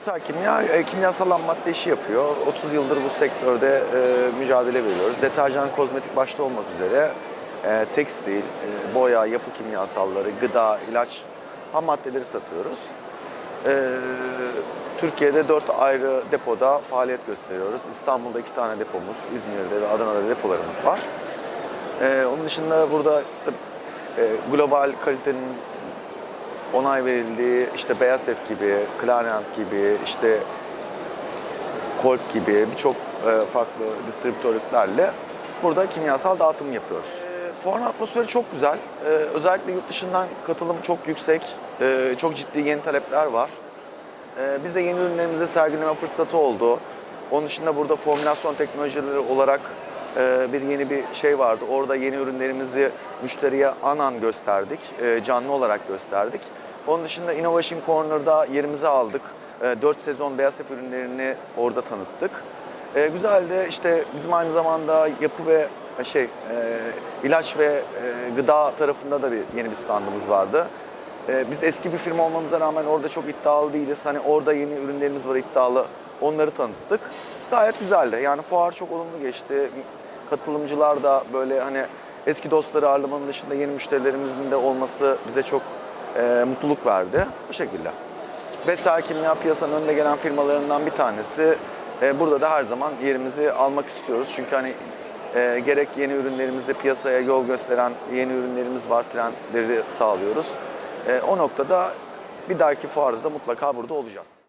Eser Kimya e, kimyasal ham madde işi yapıyor. 30 yıldır bu sektörde e, mücadele veriyoruz. Deterjan, kozmetik başta olmak üzere e, tekstil, e, boya, yapı kimyasalları, gıda, ilaç ham maddeleri satıyoruz. E, Türkiye'de 4 ayrı depoda faaliyet gösteriyoruz. İstanbul'da 2 tane depomuz, İzmir'de ve Adana'da depolarımız var. E, onun dışında burada e, global kalitenin onay verildiği işte Beyazef gibi, Clariant gibi, işte Kolp gibi birçok e, farklı distribütörlüklerle burada kimyasal dağıtım yapıyoruz. E, fuarın atmosferi çok güzel. E, özellikle yurt dışından katılım çok yüksek. Çok ciddi yeni talepler var. Biz de yeni ürünlerimizi sergileme fırsatı oldu. Onun dışında burada formülasyon teknolojileri olarak bir yeni bir şey vardı. Orada yeni ürünlerimizi müşteriye anan gösterdik, canlı olarak gösterdik. Onun dışında Innovation Corner'da yerimizi aldık. 4 sezon beyaz hep ürünlerini orada tanıttık. E, güzeldi. İşte bizim aynı zamanda yapı ve e, şey e, ilaç ve e, gıda tarafında da bir yeni bir standımız vardı. E, biz eski bir firma olmamıza rağmen orada çok iddialı değiliz. Hani orada yeni ürünlerimiz var iddialı. Onları tanıttık. Gayet güzeldi. Yani fuar çok olumlu geçti. Katılımcılar da böyle hani eski dostları ağırlamanın dışında yeni müşterilerimizin de olması bize çok e, mutluluk verdi. Bu şekilde. Besar Kimya piyasanın önde gelen firmalarından bir tanesi. E, burada da her zaman yerimizi almak istiyoruz. Çünkü hani e, gerek yeni ürünlerimizde piyasaya yol gösteren yeni ürünlerimiz var, trendleri sağlıyoruz. E, o noktada bir dahaki fuarda da mutlaka burada olacağız.